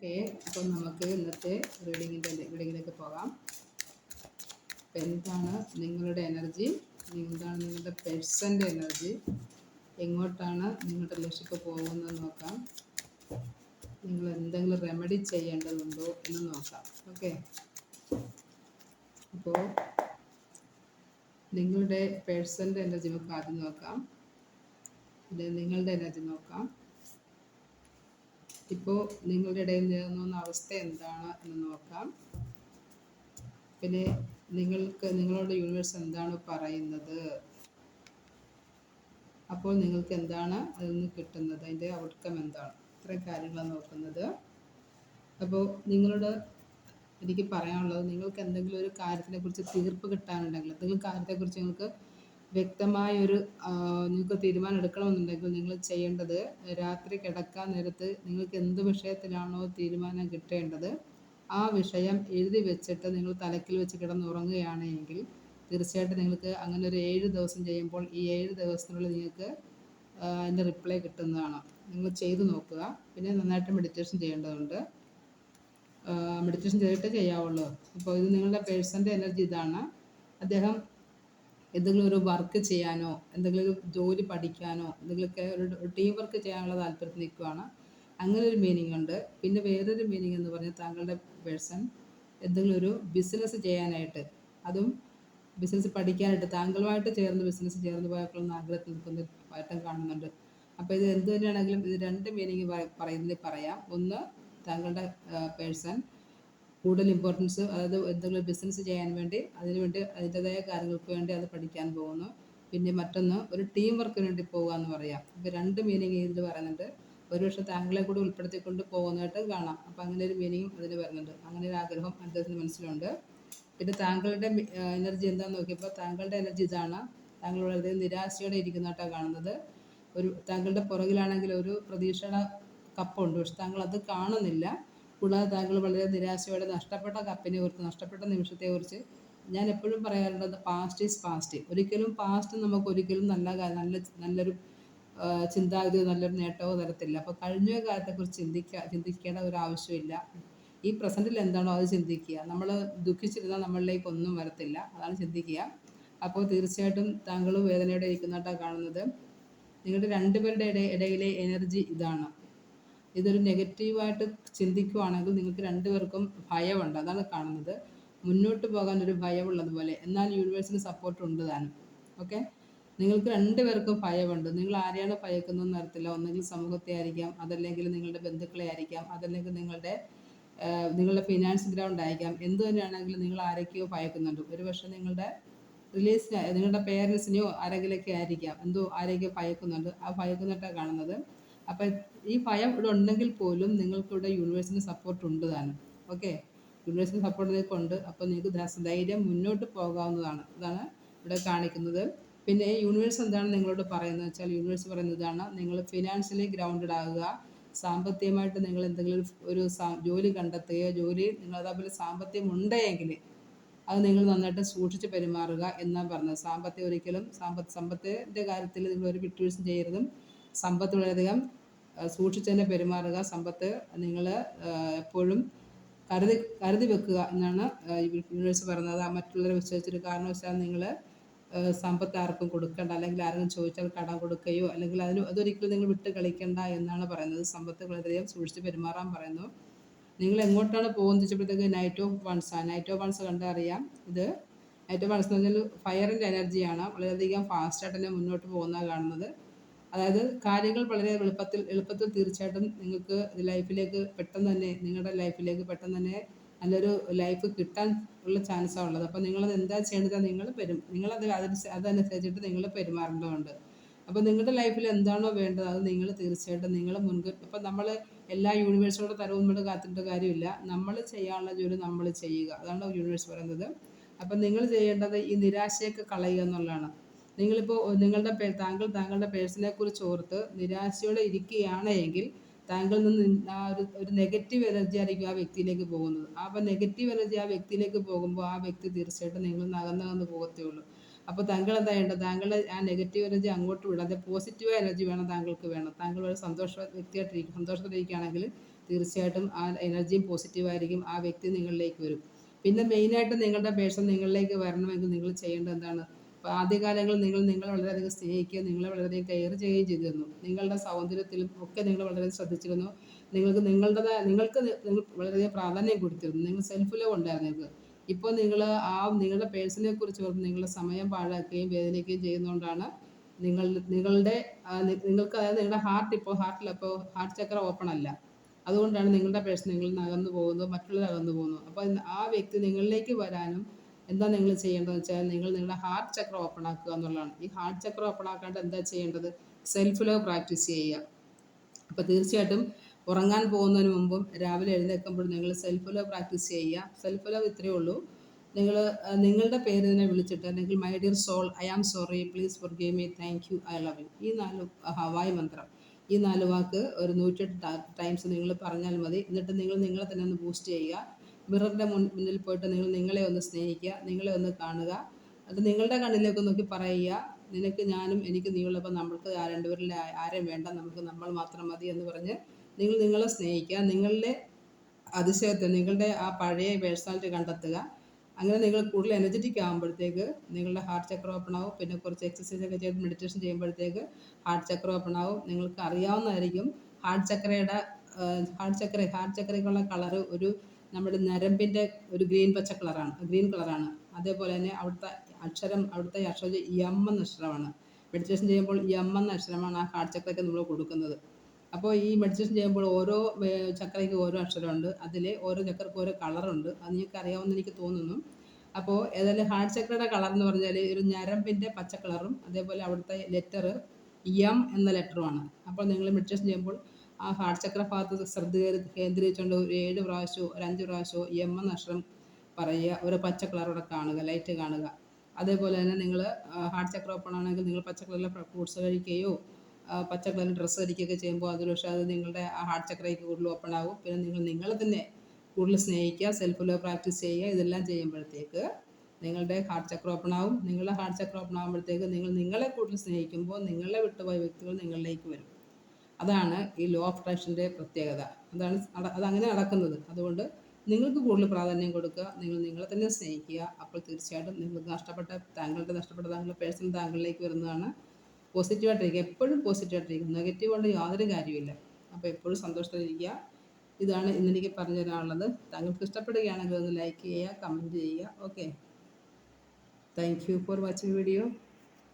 Okay അപ്പം നമുക്ക് ഇന്നത്തെ റീഡിങ്ങിന്റെ റീഡിങ്ങിലേക്ക് പോകാം. അപ്പം എന്താണ് നിങ്ങളുടെ എനർജി? എന്താണ് നിങ്ങളുടെ പേഴ്സന്റെ എനർജി? എങ്ങോട്ടാണ് നിങ്ങളുടെ ലക്ഷ്യക്ക് പോകുന്നത് നോക്കാം. നിങ്ങൾ എന്തെങ്കിലും റെമഡി ചെയ്യേണ്ടതുണ്ടോ എന്ന് നോക്കാം. ഓക്കെ. അപ്പോൾ നിങ്ങളുടെ പേഴ്സന്റെ എനർജി നമുക്ക് ആദ്യം നോക്കാം. പിന്നെ നിങ്ങളുടെ എനർജി നോക്കാം. ഇപ്പോൾ നിങ്ങളുടെ ഇടയിൽ നിലനിന്ന അവസ്ഥ എന്താണ് എന്ന് നോക്കാം. പിന്നെ നിങ്ങൾക്ക് നിങ്ങളോട് യൂണിവേഴ്സ് എന്താണ് പറയുന്നത്? അപ്പോൾ നിങ്ങൾക്ക് എന്താണ് അതിൽ നിന്ന് കിട്ടുന്നത്? അതിന്റെ ഔട്ട്കം എന്താണ്? ഇത്രയും കാര്യങ്ങളാണ് നോക്കുന്നത്. അപ്പോൾ നിങ്ങളുടെ എനിക്ക് പറയാനുള്ളത് നിങ്ങൾക്ക് എന്തെങ്കിലും ഒരു കാര്യത്തിനെ കുറിച്ച് തീർപ്പ് കിട്ടാനുണ്ടെങ്കിൽ എന്തെങ്കിലും കാര്യത്തെക്കുറിച്ച് നിങ്ങൾക്ക് വ്യക്തമായ ഒരു നിങ്ങൾക്ക് തീരുമാനം എടുക്കണമെന്നുണ്ടെങ്കിൽ നിങ്ങൾ ചെയ്യേണ്ടത് രാത്രി കിടക്കാൻ നേരത്ത് നിങ്ങൾക്ക് എന്ത് വിഷയത്തിലാണോ തീരുമാനം കിട്ടേണ്ടത് ആ വിഷയം എഴുതി വെച്ചിട്ട് നിങ്ങൾ തലക്കിൽ വെച്ച് കിടന്നുറങ്ങുകയാണെങ്കിൽ തീർച്ചയായിട്ടും നിങ്ങൾക്ക് അങ്ങനെ ഒരു ഏഴ് ദിവസം ചെയ്യുമ്പോൾ ഈ ഏഴ് ദിവസത്തിനുള്ളിൽ നിങ്ങൾക്ക് അതിന്റെ റിപ്ലൈ കിട്ടുന്നതാണ്. നിങ്ങൾ ചെയ്തു നോക്കുക. പിന്നെ നന്നായിട്ട് മെഡിറ്റേഷൻ ചെയ്യേണ്ടതുണ്ട്. മെഡിറ്റേഷൻ ചെയ്തിട്ട് ചെയ്യാവുള്ളൂ. അപ്പോൾ ഇത് നിങ്ങളുടെ പേഴ്സന്റെ എനർജി ഇതാണ്. അദ്ദേഹം എന്തെങ്കിലും ഒരു വർക്ക് ചെയ്യാനോ എന്തെങ്കിലും ഒരു ജോലി പഠിക്കാനോ എന്തെങ്കിലുമൊക്കെ ഒരു ടീം വർക്ക് ചെയ്യാനുള്ള താല്പര്യത്തിൽ നിൽക്കുകയാണ് അങ്ങനെ ഒരു മീനിങ് ഉണ്ട്. പിന്നെ വേറൊരു മീനിങ് എന്ന് പറഞ്ഞാൽ താങ്കളുടെ പേഴ്സൺ എന്തെങ്കിലും ഒരു ബിസിനസ് ചെയ്യാനായിട്ട് അതും ബിസിനസ് പഠിക്കാനായിട്ട് താങ്കളുമായിട്ട് ചേർന്ന് ബിസിനസ് ചേർന്ന് പോയപ്പോഴൊന്നും ആഗ്രഹത്തിൽ നിൽക്കുന്ന മാറ്റം കാണുന്നുണ്ട്. അപ്പോൾ ഇത് എന്ത് തന്നെയാണെങ്കിലും ഇത് രണ്ട് മീനിങ് പറയുന്നതിൽ പറയാം. ഒന്ന് താങ്കളുടെ പേഴ്സൺ കൂടുതൽ ഇമ്പോർട്ടൻസ് അതായത് എന്തെങ്കിലും ബിസിനസ് ചെയ്യാൻ വേണ്ടി അതിനുവേണ്ടി അതിന്റെതായ കാര്യങ്ങൾക്ക് വേണ്ടി അത് പഠിക്കാൻ പോകുന്നു. പിന്നെ മറ്റൊന്ന് ഒരു ടീം വർക്കിന് വേണ്ടി പോകുക എന്ന് പറയാം. ഇപ്പോൾ രണ്ട് മീനിങ് ഇതിൽ പറയുന്നുണ്ട്. ഒരു പക്ഷേ താങ്കളെ കൂടി ഉൾപ്പെടുത്തിക്കൊണ്ട് പോകുന്നതായിട്ട് കാണാം. അപ്പോൾ അങ്ങനെ ഒരു മീനിങ്ങും അതിൽ വരുന്നുണ്ട്. അങ്ങനെ ഒരു ആഗ്രഹം അദ്ദേഹത്തിന് മനസ്സിലുണ്ട്. പിന്നെ താങ്കളുടെ എനർജി എന്താണെന്ന് നോക്കിയപ്പോൾ താങ്കളുടെ എനർജി ഇതാണ്. താങ്കൾ വളരെ നിരാശയോടെ ഇരിക്കുന്നതായിട്ടാണ് കാണുന്നത്. ഒരു താങ്കളുടെ പുറകിലാണെങ്കിൽ ഒരു പ്രതീക്ഷയുടെ കപ്പുണ്ട്. പക്ഷെ താങ്കൾ അത് കാണുന്നില്ല. കൂടാതെ താങ്കൾ വളരെ നിരാശയോടെ നഷ്ടപ്പെട്ട കപ്പിനെ കുറിച്ച് നഷ്ടപ്പെട്ട നിമിഷത്തെക്കുറിച്ച് ഞാൻ എപ്പോഴും പറയാറുള്ളത് പാസ്റ്റ് ഈസ് പാസ്റ്റ് ഒരിക്കലും പാസ്റ്റ് നമുക്ക് ഒരിക്കലും നല്ല നല്ല നല്ലൊരു ചിന്താഗതിയോ നല്ലൊരു നേട്ടമോ തരത്തില്ല. അപ്പോൾ കഴിഞ്ഞ കാലത്തെക്കുറിച്ച് ചിന്തിക്കുക ചിന്തിക്കേണ്ട ഒരു ആവശ്യമില്ല. ഈ പ്രസന്റിൽ എന്താണോ അത് ചിന്തിക്കുക. നമ്മൾ ദുഃഖിച്ചിരുന്നാൽ നമ്മളിലേക്ക് ഒന്നും വരത്തില്ല. അതാണ് ചിന്തിക്കുക. അപ്പോൾ തീർച്ചയായിട്ടും താങ്കൾ വേദനയോടെ ഇരിക്കുന്നതായിട്ടാണ് കാണുന്നത്. നിങ്ങളുടെ രണ്ടുപേരുടെ ഇടയിലെ എനർജി ഇതാണ്. ഇതൊരു നെഗറ്റീവായിട്ട് ചിന്തിക്കുവാണെങ്കിൽ നിങ്ങൾക്ക് രണ്ടുപേർക്കും ഭയമുണ്ട്. അതാണ് കാണുന്നത്. മുന്നോട്ട് പോകാൻ ഒരു ഭയമുള്ളതുപോലെ. എന്നാൽ യൂണിവേഴ്സിന് സപ്പോർട്ട് ഉണ്ട് താനും. ഓക്കെ? നിങ്ങൾക്ക് രണ്ടുപേർക്കും ഭയമുണ്ട്. നിങ്ങൾ ആരെയാണ് ഭയക്കുന്നതെന്ന് അറിയത്തില്ല. ഒന്നെങ്കിൽ സമൂഹത്തെ ആയിരിക്കാം അതല്ലെങ്കിൽ നിങ്ങളുടെ ബന്ധുക്കളെ ആയിരിക്കാം അതല്ലെങ്കിൽ നിങ്ങളുടെ നിങ്ങളുടെ ഫിനാൻസ് ഗ്രൗണ്ട് ആയിരിക്കാം. എന്ത് തന്നെയാണെങ്കിലും നിങ്ങൾ ആരൊക്കെയോ ഭയക്കുന്നുണ്ട്. ഒരു പക്ഷേ നിങ്ങളുടെ റിലീസ് നിങ്ങളുടെ പേരൻസിനെയോ ആരെങ്കിലൊക്കെ ആയിരിക്കാം. എന്തോ ആരെയൊക്കെ ഭയക്കുന്നുണ്ട്. ആ ഭയക്കുന്നിട്ടാണ് കാണുന്നത്. അപ്പം ഈ ഭയം ഇവിടെ ഉണ്ടെങ്കിൽ പോലും നിങ്ങൾക്കിവിടെ യൂണിവേഴ്സിന്റെ സപ്പോർട്ട് ഉണ്ട് താനും ഓക്കെ യൂണിവേഴ്സിന്റെ സപ്പോർട്ട് നിങ്ങൾക്കുണ്ട്. അപ്പോൾ നിങ്ങൾക്ക് ധൈര്യം മുന്നോട്ട് പോകാവുന്നതാണ്. ഇതാണ് ഇവിടെ കാണിക്കുന്നത്. പിന്നെ യൂണിവേഴ്സ് എന്താണ് നിങ്ങളോട് പറയുന്നത് വെച്ചാൽ യൂണിവേഴ്സ് പറയുന്നതാണ് നിങ്ങൾ ഫിനാൻഷ്യലി ഗ്രൗണ്ടഡ് ആകുക. സാമ്പത്തികമായിട്ട് നിങ്ങൾ എന്തെങ്കിലും ഒരു ജോലി കണ്ടെത്തുകയോ ജോലി നിങ്ങൾ അതേപോലെ സാമ്പത്തികം ഉണ്ടെങ്കിൽ അത് നിങ്ങൾ നന്നായിട്ട് സൂക്ഷിച്ച് പെരുമാറുക എന്നാണ് പറഞ്ഞത്. സാമ്പത്തികം ഒരിക്കലും സാമ്പത്ത് സമ്പത്തിന്റെ കാര്യത്തിൽ നിങ്ങൾ ഒരു വിട്ടുവീഴ്ച ചെയ്യരുതും. സമ്പത്ത് വളരെയധികം സൂക്ഷിച്ച് തന്നെ പെരുമാറുക സമ്പത്ത് നിങ്ങൾ എപ്പോഴും കരുതി കരുതി വെക്കുക എന്നാണ് യൂണിവേഴ്സ് പറയുന്നത് മറ്റുള്ളവരെ വിശ്വസിച്ചൊരു കാരണവശാൽ നിങ്ങൾ സമ്പത്ത് ആർക്കും കൊടുക്കണ്ട. അല്ലെങ്കിൽ ആരെങ്കിലും ചോദിച്ചാൽ കടം കൊടുക്കുകയോ അല്ലെങ്കിൽ അതിന് അതൊരിക്കലും നിങ്ങൾ വിട്ട് കളിക്കണ്ട എന്നാണ് പറയുന്നത്. സമ്പത്ത് വളരെയധികം സൂക്ഷിച്ച് പെരുമാറാൻ പറയുന്നു. നിങ്ങൾ എങ്ങോട്ടാണ് പോകുന്നത് ചോദിച്ചപ്പോഴത്തേക്ക് നൈറ്റ് ഓഫ് ആണ് നൈറ്റ് ഓഫ് വൺസ് കണ്ടറിയാം ഇത് നൈറ്റ് ഓഫ് വൺസ് എന്ന് പറഞ്ഞാൽ ഫയറിന്റെ എനർജിയാണ് വളരെയധികം ഫാസ്റ്റായിട്ട് തന്നെ മുന്നോട്ട് പോകുന്ന കാണുന്നത്. അതായത് കാര്യങ്ങൾ വളരെ എളുപ്പത്തിൽ എളുപ്പത്തിൽ തീർച്ചയായിട്ടും നിങ്ങൾക്ക് ലൈഫിലേക്ക് പെട്ടെന്ന് തന്നെ നിങ്ങളുടെ ലൈഫിലേക്ക് പെട്ടെന്ന് തന്നെ നല്ലൊരു ലൈഫ് കിട്ടാൻ ഉള്ള ചാൻസാണ് ഉള്ളത്. അപ്പോൾ നിങ്ങളത് എന്താ ചെയ്യേണ്ടത് നിങ്ങൾ പെരും നിങ്ങളത് അതിന് അതനുസരിച്ചിട്ട് നിങ്ങൾ പെരുമാറേണ്ടതുണ്ട്. അപ്പോൾ നിങ്ങളുടെ ലൈഫിൽ എന്താണോ വേണ്ടത് അത് നിങ്ങൾ തീർച്ചയായിട്ടും നിങ്ങൾ മുൻകൂർ അപ്പോൾ നമ്മൾ എല്ലാ യൂണിവേഴ്സിനോട് തരവും നമ്മൾ കാത്തിട്ട് കാര്യമില്ല. നമ്മൾ ചെയ്യാനുള്ള ജോലി നമ്മൾ ചെയ്യുക. അതാണ് യൂണിവേഴ്സ് പറയുന്നത്. അപ്പം നിങ്ങൾ ചെയ്യേണ്ടത് ഈ നിരാശയൊക്കെ കളയുക എന്നുള്ളതാണ്. നിങ്ങളിപ്പോൾ നിങ്ങളുടെ താങ്കൾ താങ്കളുടെ പേഴ്സിനെ കുറിച്ച് ഓർത്ത് നിരാശയോടെ ഇരിക്കുകയാണ് എങ്കിൽ താങ്കളിൽ നിന്ന് ആ ഒരു ഒരു നെഗറ്റീവ് എനർജി ആയിരിക്കും ആ വ്യക്തിയിലേക്ക് പോകുന്നത്. അപ്പോൾ നെഗറ്റീവ് എനർജി ആ വ്യക്തിയിലേക്ക് പോകുമ്പോൾ ആ വ്യക്തി തീർച്ചയായിട്ടും നിങ്ങൾ നകന്നകന്ന് പോകത്തേ ഉള്ളൂ. അപ്പോൾ താങ്കൾ എന്താ ചെയ്യേണ്ടത്? താങ്കളുടെ ആ നെഗറ്റീവ് എനർജി അങ്ങോട്ട് വിടാതെ പോസിറ്റീവ് എനർജി വേണം താങ്കൾക്ക് വേണം. താങ്കൾ ഒരു സന്തോഷ വ്യക്തിയായിട്ടിരിക്കും. സന്തോഷത്തിലിരിക്കുകയാണെങ്കിൽ തീർച്ചയായിട്ടും ആ എനർജിയും പോസിറ്റീവായിരിക്കും ആ വ്യക്തി നിങ്ങളിലേക്ക് വരും. പിന്നെ മെയിനായിട്ട് നിങ്ങളുടെ പേഴ്സൺ നിങ്ങളിലേക്ക് വരണമെങ്കിൽ നിങ്ങൾ ചെയ്യേണ്ടത് എന്താണ്? ആദ്യകാലങ്ങളിൽ നിങ്ങൾ നിങ്ങളെ വളരെയധികം സ്നേഹിക്കുകയും നിങ്ങളെ വളരെയധികം കെയർ ചെയ്യുകയും ചെയ്തിരുന്നു. നിങ്ങളുടെ സൗന്ദര്യത്തിലും ഒക്കെ നിങ്ങൾ വളരെ ശ്രദ്ധിച്ചിരുന്നു. നിങ്ങൾക്ക് നിങ്ങളുടെ നിങ്ങൾക്ക് നിങ്ങൾ വളരെയധികം പ്രാധാന്യം കൊടുത്തിരുന്നു. നിങ്ങൾ സെൽഫ് ലവ് ഉണ്ടായിരുന്നു നിങ്ങൾക്ക്. ഇപ്പോൾ നിങ്ങൾ ആ നിങ്ങളുടെ പേഴ്സണിനെ കുറിച്ച് ഓർത്ത് നിങ്ങളുടെ സമയം പാഴാക്കുകയും വേദനിക്കുകയും ചെയ്യുന്നതുകൊണ്ടാണ് നിങ്ങൾ നിങ്ങളുടെ നിങ്ങൾക്ക് അതായത് നിങ്ങളുടെ ഹാർട്ട് ഇപ്പോൾ ഹാർട്ടിൽ ഇപ്പോൾ ഹാർട്ട് ചക്ര ഓപ്പൺ അല്ല. അതുകൊണ്ടാണ് നിങ്ങളുടെ പേഴ്സൺ നിങ്ങളിൽ നിന്ന് അകന്നു പോകുന്നത് മറ്റുള്ളവർ അകന്നു പോകുന്നു അപ്പോൾ ആ വ്യക്തി നിങ്ങളിലേക്ക് വരാനും എന്താ നിങ്ങൾ ചെയ്യേണ്ടതെന്ന് വെച്ചാൽ നിങ്ങൾ നിങ്ങളുടെ ഹാർട്ട് ചക്ര ഓപ്പൺ ആക്കുക എന്നുള്ളതാണ്. ഈ ഹാർട്ട് ചക്ര ഓപ്പൺ ആക്കാണ്ട് എന്താ ചെയ്യേണ്ടത്? സെൽഫ് ലവ് പ്രാക്ടീസ് ചെയ്യുക. അപ്പോൾ തീർച്ചയായിട്ടും ഉറങ്ങാൻ പോകുന്നതിന് മുമ്പും രാവിലെ എഴുന്നേൽക്കുമ്പോൾ നിങ്ങൾ സെൽഫ് ലവ് പ്രാക്ടീസ് ചെയ്യുക. സെൽഫ് ലവ് ഇത്രയേ ഉള്ളൂ. നിങ്ങൾ നിങ്ങളുടെ പേര് തന്നെ വിളിച്ചിട്ട് അല്ലെങ്കിൽ my dear soul I am sorry please forgive me thank you I love you ഈ നാല് ഹവായ് മന്ത്രം. ഈ നാല് വാക്ക് ഒരു നൂറ്റെട്ട് ടൈംസ് നിങ്ങൾ പറഞ്ഞാൽ മതി. എന്നിട്ട് നിങ്ങൾ നിങ്ങളെ തന്നെ ഒന്ന് ബൂസ്റ്റ് ചെയ്യുക. മിററിന്റെ മുന്നിൽ പോയിട്ട് നിങ്ങൾ നിങ്ങളെ ഒന്ന് സ്നേഹിക്കുക നിങ്ങളെ ഒന്ന് കാണുക. അത് നിങ്ങളുടെ കണ്ണിലേക്ക് നോക്കി പറയുക നിനക്ക് ഞാനും എനിക്ക് നീയുള്ളപ്പോൾ നമ്മൾക്ക് ആ രണ്ടുപേരിൽ ആരെയും വേണ്ട നമുക്ക് നമ്മൾ മാത്രം മതി എന്ന് പറഞ്ഞ് നിങ്ങൾ നിങ്ങളെ സ്നേഹിക്കുക നിങ്ങളുടെ അതിശയത്തെ നിങ്ങളുടെ ആ പഴയ പേഴ്സണാലിറ്റി കണ്ടെത്തുക. അങ്ങനെ നിങ്ങൾ കൂടുതൽ എനർജറ്റിക് ആകുമ്പോഴത്തേക്ക് നിങ്ങളുടെ ഹാർട്ട് ചക്ര ഓപ്പൺ ആവും. പിന്നെ കുറച്ച് എക്സസൈസ് ഒക്കെ ചെയ്ത് മെഡിറ്റേഷൻ ചെയ്യുമ്പോഴത്തേക്ക് ഹാർട്ട് ചക്ര ഓപ്പൺ ആവും. നിങ്ങൾക്ക് അറിയാവുന്നതായിരിക്കും. ഹാർട്ട് ചക്രയുടെ ഹാർട്ട് ചക്ര ഹാർട്ട് ചക്രയ്ക്കുള്ള കളറ് ഒരു നമ്മുടെ നരമ്പിന്റെ ഒരു ഗ്രീൻ പച്ച കളറാണ്. ഗ്രീൻ കളറാണ്. അതേപോലെ തന്നെ അവിടുത്തെ അക്ഷരം അവിടുത്തെ അക്ഷരം എം എന്ന അക്ഷരമാണ്. മെഡിറ്റേഷൻ ചെയ്യുമ്പോൾ എം എന്ന അക്ഷരമാണ് ആ ഹാർട്ട് ചക്രയ്ക്ക് നമ്മൾ കൊടുക്കുന്നത്. അപ്പോൾ ഈ മെഡിറ്റേഷൻ ചെയ്യുമ്പോൾ ഓരോ ചക്രയ്ക്ക് ഓരോ അക്ഷരമുണ്ട്. അതിൽ ഓരോ ചക്രക്ക് ഓരോ കളറുണ്ട്. അത് നിങ്ങൾക്ക് അറിയാവുന്ന എനിക്ക് തോന്നുന്നു. അപ്പോൾ ഏതായാലും ഹാർട്ട് ചക്രയുടെ കളർ എന്ന് പറഞ്ഞാൽ ഒരു ഞരമ്പിന്റെ പച്ച കളറും അതേപോലെ അവിടുത്തെ ലെറ്റർ എം എന്ന ലെറ്ററുമാണ് അപ്പോൾ നിങ്ങൾ മെഡിറ്റേഷൻ ചെയ്യുമ്പോൾ ആ ഹാർട്ട് ചക്ര ഭാഗത്ത് ശ്രദ്ധ കേന്ദ്രീകരിച്ചുകൊണ്ട് ഒരു ഏഴ് പ്രാവശ്യമോ ഒരു അഞ്ച് പ്രാവശ്യമോ എം എന്ന അക്ഷരം പറയുക ഒരു പച്ച കളറോടെ കാണുക ലൈറ്റ് കാണുക. അതേപോലെ തന്നെ നിങ്ങൾ ഹാർട്ട് ചക്ര ഓപ്പൺ ആണെങ്കിൽ നിങ്ങൾ പച്ച കളറിലെ ഫ്രൂട്ട്സ് കഴിക്കുകയോ പച്ച കളറിൽ ഡ്രസ്സ് ധരിക്കുകയൊക്കെ ചെയ്യുമ്പോൾ അതൊരു പക്ഷേ അത് നിങ്ങളുടെ ഹാർട്ട് ചക്രയ്ക്ക് കൂടുതൽ ഓപ്പൺ ആകും. പിന്നെ നിങ്ങൾ നിങ്ങളെ തന്നെ കൂടുതൽ സ്നേഹിക്കുക സെൽഫ് ലവ് പ്രാക്ടീസ് ചെയ്യുക ഇതെല്ലാം ചെയ്യുമ്പോഴത്തേക്ക് നിങ്ങളുടെ ഹാർട്ട് ചക്ര ഓപ്പൺ ആവും നിങ്ങളുടെ ഹാർട്ട് ചക്ര ഓപ്പൺ ആകുമ്പോഴത്തേക്ക് നിങ്ങൾ നിങ്ങളെ കൂടുതൽ സ്നേഹിക്കുമ്പോൾ നിങ്ങളെ വിട്ടുപോയ വ്യക്തികൾ നിങ്ങളിലേക്ക് വരും. അതാണ് ഈ ലോ ഓഫ് അട്രാക്ഷന്റെ പ്രത്യേകത. അതാണ് അതങ്ങനെ നടക്കുന്നത്. അതുകൊണ്ട് നിങ്ങൾക്ക് കൂടുതൽ പ്രാധാന്യം കൊടുക്കുക നിങ്ങൾ നിങ്ങളെ തന്നെ സ്നേഹിക്കുക. അപ്പോൾ തീർച്ചയായിട്ടും നിങ്ങൾക്ക് നഷ്ടപ്പെട്ട താങ്കളുടെ നഷ്ടപ്പെട്ട താങ്കളുടെ പേഴ്സണൽ താങ്കളിലേക്ക് വരുന്നതാണ് പോസിറ്റീവായിട്ടിരിക്കുക എപ്പോഴും പോസിറ്റീവായിട്ടിരിക്കുക നെഗറ്റീവ് കൊണ്ട് യാതൊരു കാര്യമില്ല അപ്പോൾ എപ്പോഴും സന്തോഷത്തിലിരിക്കുക. ഇതാണ് ഇന്നെനിക്ക് പറഞ്ഞു തരാനുള്ളത്. താങ്കൾക്ക് ഇഷ്ടപ്പെടുകയാണെങ്കിൽ ഒന്ന് ലൈക്ക് ചെയ്യുക കമന്റ് ചെയ്യുക. Okay thank you for watching video